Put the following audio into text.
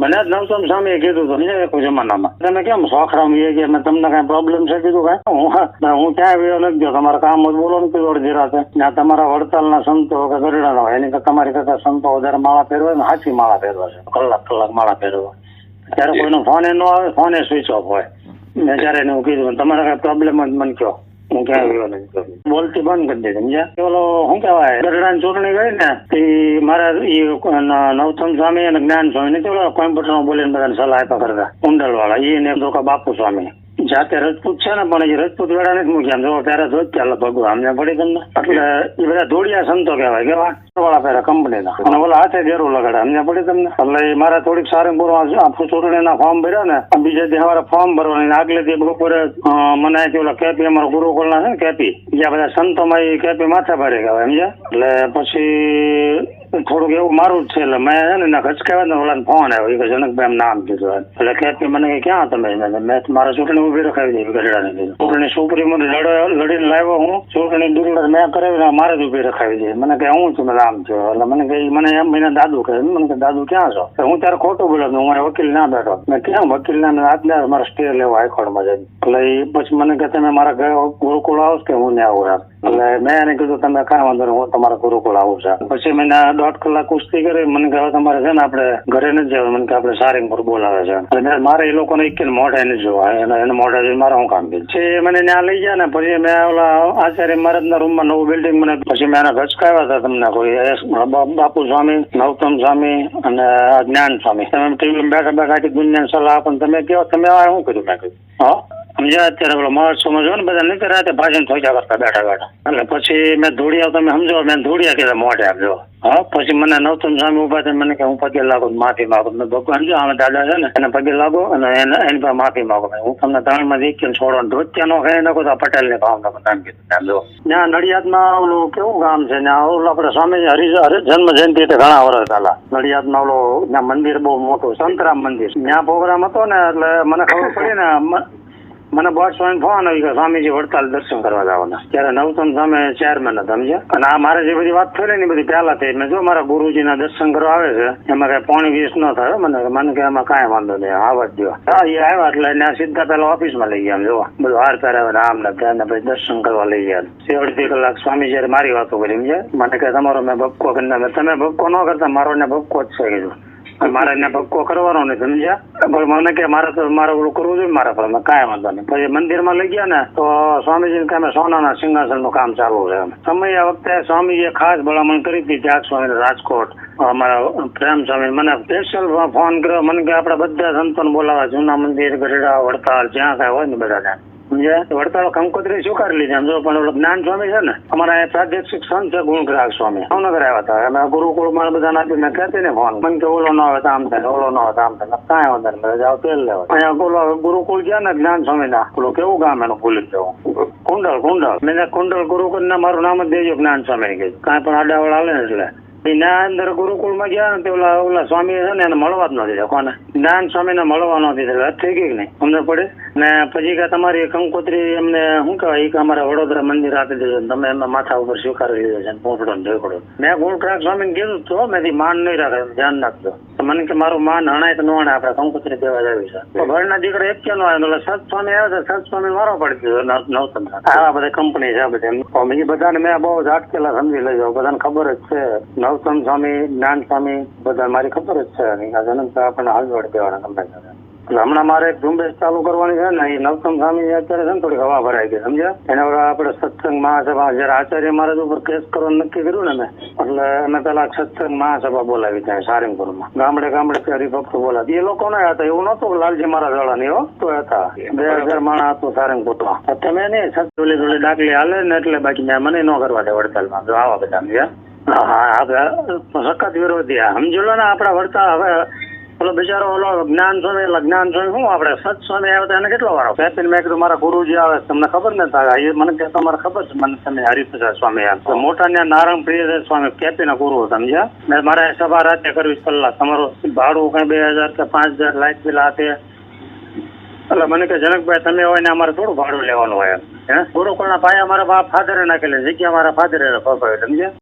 મને જ નવસમ સામે કીધું હતું. ને એક જમાનામાં તમે કેમ સોખરામ એ કે મેં તમને કઈ પ્રોબ્લેમ છે? કીધું કઈ? હું હા, હું ક્યાં આવ્યો નથી ગયો. તમારે કામ જ બોલો ને કીધું અડધી રાતે. ત્યાં તમારા વડતાલના સંતો કે ગરડા હોય. એની તમારી કરતા સંતો વધારે માળા પહેરવા ને હાથી માળા પહેરવા છે. કલાક કલાક માળા પહેરવા. ત્યારે કોઈનો ફોન એ ન આવે ફોન એ સ્વિચ ઓફ હોય. મેં જયારે એને હું કીધું તમારે કઈ પ્રોબ્લેમ જ મને કયો. હું ક્યાં નથી ગયો. બોલતી બંધ કરી દે સમજ્યા? ઓલો શું કહેવાય ગઢડા ચૂંટણી ગઈ ને તે મારા ઈ નવતમ સ્વામી અને જ્ઞાન સ્વામી ને ઓલા કોઈમ્પુટરમાં બોલીને બધાને સલાહ આપ્યા કરતા કુંડલ વાળા એ ને ધોકા બાપુ સ્વામી જાતે રજપૂત છે ને, પણ એ રજપૂત વેળા નથી મૂક્યા. જો ત્યારે ધોત ચાલે ભગવાન અમને પડી તમને એટલે એ બધા ધોળિયા સંતો કહેવાય કેવા વાળા પહેલા કંપનીના અને ઓલા હાથે ડેરું લગાડે અમને પડી તમને એટલે એ મારા થોડીક સારંગપુર ચૂંટણીના ફોર્મ ભર્યા ને બીજા અમારે ફોર્મ ભરવાની આગલે દે બપોરે મને અહીંથી ઓલા કેપી અમારા ગુરુકુળના છે ને, કેપી. જ્યાં બધા સંતોમાં એ કેપી માથે ભારે કહેવાય, સમજ્યા? એટલે પછી થોડુંક એવું મારું જ છે, એટલે મેં છે ને એના ખચકાવ્યા ને ફોન આવ્યો. કે જનકભાઈ નામ કીધું એટલે કે મને કે, ક્યાં તમે? મેં મારા ચૂંટણી ઊભી રખાવી દીધી, ગઢડાને કીધું ચૂંટણી સુપ્રીમ લડ, લડીને લાવ્યો હું. ચૂંટણી દુર્લભ મેં કરાવી મારે જ ઊભી રખાવી દીધી. મને કે, હું છું નામ છું. એટલે મને કે મને એમ મને દાદુ કહે. મને કે, દાદુ, ક્યાં છો? હું ત્યારે ખોટું બોલ્યો હું મારે વકીલ ના બેઠો મેં ક્યાં વકીલ ના આજના મારા સ્ટે લેવા હાઈકોર્ટમાં જઈને. એટલે પછી મને કે, તમે મારા ઘરે ગુરુકુળ આવો કે હું ને આવું રાખ એટલે મેં એને કીધું, તમે કાંઈ વાંધો હું તમારા ગુરુકુળ આવું છું. પછી મેં દોઢ કલાક કુસ્તી કરી, મને કહે તમારે છે ને આપણે ઘરે નથી જવાનું, મને કે આપણે સારંગપુર બોલાવે છે. એટલે મારે એ લોકોને એક મોઢે નથી જોવા, એને એને મોઢે જોઈને મારે હું કામ છે એ મને ત્યાં લઈ ગયા ને, પછી મેં ઓલા આચાર્ય મહારાજના રૂમમાં નવું બિલ્ડિંગ મને પછી મેં એને ગચકાવ્યા હતા તમને, કોઈ બાપુ સ્વામી, નવતમ સ્વામી અને જ્ઞાન સ્વામી. તમે ટીવી બેઠા બેઠા દુનિયાને સલાહ પણ તમે કહો, તમે આ શું કર્યું? મેં કહ્યું, હા? સમજ્યા અત્યારે પેલો મહોત્સવમાં જો ને બધા નહીં રાતે ભાષણ થોડા કરતા બેઠા બેઠા એટલે પછી મેં ધોળિયા તમે સમજો મેં ધોળિયા કીધા મોઢે આપજો હા પછી મને નવતમ સ્વામી ઊભા થઈને મને કે હું પગે લાગુ માફી માંગુ મેં ભગવાન જો અમે દાદા છે ને એને પગે લાગો અને એને એની પાસે માફી માંગો મેં હું તમને ત્રણમાં દેખી છોડો ધોત્યા નો ખાઈ નાખો તો આ પટેલ ને ભાવ નાખો એમ કીધું ત્યાં જો ત્યાં નડિયાદમાં ઓલું કેવું ગામ છે ને ઓલું આપણે સ્વામી હરિ હરિ જન્મ જયંતિ એટલે ઘણા વર્ષ પહેલા નડિયાદમાં ઓલો ત્યાં મંદિર બહુ મોટું સંતરામ મંદિર ત્યાં પ્રોગ્રામ હતો ને એટલે મને ખબર પડી ને મ- મને બસ સ્વામી ફોન આવી ગયો સ્વામીજી વડતાલ દર્શન કરવા જવાના. ત્યારે નવતમ સામે ચેરમેન હતા, સમજ્યા? અને આ મારે જે બધી વાત થઈ ને બધી પહેલા થઈ. મેં જો મારા ગુરુજીના દર્શન કરવા આવે છે, એમાં કઈ પોણી વીસ ન થાય મને મને કે એમાં કાંઈ વાંધો નહીં આવવા જ. દો હા, એ આવ્યા એટલે એને સીધા પેલા ઓફિસમાં લઈ ગયા જોવા. બધું હાર પહેરાવે આમ ને ત્યાં પછી દર્શન કરવા લઈ ગયા છે અડધી કલાક સ્વામી જયારે મારી વાતો કરી, સમજ્યા? મને કે તમારો મેં ભપકો કરી. તમે ભપકો ન કરતા, મારો ને ભપકો જ છે, કીધું. મારે એને ભક્કો કરવાનો ને સમજ્યા? પણ મને કે મારે તો મારે ઓલું કરવું જોઈએ મારા મેં કાંઈ વાંધો નહીં. પછી મંદિરમાં લઈ ગયા ને, તો સ્વામીજી કામે સોનાના સિંહાસનનું કામ ચાલુ છે. સમય વખતે સ્વામીજીએ ખાસ ભલામણ કરી હતી ત્યાગ સ્વામી રાજકોટ, અમારા પ્રેમ સ્વામી મને સ્પેશિયલ ફોન કર્યો. મને કે, આપણે બધા સંતોને બોલાવા, જૂના મંદિર, ગઢડા, વડતાલ, જ્યાં કાંઈ હોય ને બધા સમજ્યા વડતાલ કંકોત્રી સ્વીકારી લીધી. આમ જો પણ જ્ઞાન સ્વામી છે ને, અમારા પ્રાદેશિક સંત છે ગુણગ્રાહક સ્વામી. ભાવનગર આવ્યા હતા. અમે ગુરુકુળમાં બધા નાખી મેં કહેતી ને ફોન. મને કે ઓલો ન આવે આમ થાય, ઓલો ન આવે આમ થાય. કાંઈ વાંધો નહીં, મેં જાઓ તેલ લેવા. અહીંયા ઓલો ગુરુકુળ ગયા ને જ્ઞાન સ્વામી ના ઓલો કેવું ગામ એનું ભૂલી જવું કુંડલ કુંડલ મેં કુંડલ ગુરુકુળ ના મારું નામ જ દેજો જ્ઞાન સ્વામી કીધું કાંઈ પણ આડાવડ આવે ને એટલે. ના અંદર ગુરુકુળમાં ગયા ને ઓલા ઓલા સ્વામી છે ને એને મળવા જ નથી કોને? જ્ઞાન સ્વામીને મળવા નથી થઈ ગઈ કે નહીં? અમને પડે? ને પછી કે તમારી કંકોત્રી એમને શું કહેવાય? કે અમારે વડોદરા મંદિર આપી દીધું તમે એમના માથા ઉપર સ્વીકારી લીધો છે ઘૂંટડો ને ઢેકડો મેં ગુણગ્રાહક સ્વામીને કીધું તો મેં માન નહીં રાખે, ધ્યાન રાખજો. મને કે મારું માન હણાય તો ન હણાય કંકોત્રી દેવા જાવી છે. તો ઘરના દીકરા એક કે નો આવ્યો, એટલે સત સ્વામી આવ્યો સત સ્વામી મારો પડી દીધો, નવ- આવા બધા કંપની છે બધી એ બધાને મેં બહુ ઝાટકેલા સમજી લેજો બધાને ખબર જ છે. નવતમ સ્વામી, જ્ઞાન સ્વામી બધા મારી ખબર જ છે. આ જન્મ આપણને હાલ જોડી દેવાના. એટલે હમણાં મારે એક ઝુંબેશ ચાલુ કરવાની છે ને એ નવતમ સ્વામી અત્યારે છે ને થોડી હવા ભરાઈ ગઈ સમજ્યા? એને હવે આપણે સત્સંગ મહાસભા જયારે આચાર્ય મહારાજ ઉપર કેસ કરવાનું નક્કી કર્યું ને મેં એટલે અમે પેલા સત્સંગ મહાસભા બોલાવી ત્યાં સારંગપુરમાં. ગામડે ગામડે હરિભક્તો બોલાવી. એ લોકો ના હતા એવું નતું લાલજી મહારાજ વાળા હો? તો હતા. બે હજાર માણસ હતું સારંગપુરમાં. માં તમે નહીં સત્તુલી થોડી ડાકલી હાલે ને એટલે બાકી મને ન કરવા દે વડતાલમાં. જો આવા બધા સમજ્યા હા હા સખત વિરોધી સમજો ને આપણા વડતાલ હવે ઓલો બિચારો ઓલો જ્ઞાન સ્વામી, એટલે જ્ઞાન સ્વામી શું આપણે? સત સ્વામી આવે તો એને કેટલો વારો? પેપીને મેં કીધું, મારા ગુરુજી આવે. તમને ખબર ને તારા? મને કે, તમારે ખબર છે? મને તમે હરિપ્રસાદ સ્વામી તો મોટા ને નારાયણ પ્રિય સ્વામી, કેપીના ગુરુ સમજ્યા? મેં મારે સભા રાતે કરવી કલાક તમારું ભાડું કઈ બે હજાર કે પાંચ હજાર લાઈટ બિલ તે એટલે મને કે, જનકભાઈ, તમે હોય ને અમારે થોડું ભાડું લેવાનું હોય એમ. કોના પાયા મારા ફાધરે નાખેલા, જગ્યા મારા ફાધરે સમજ્યા?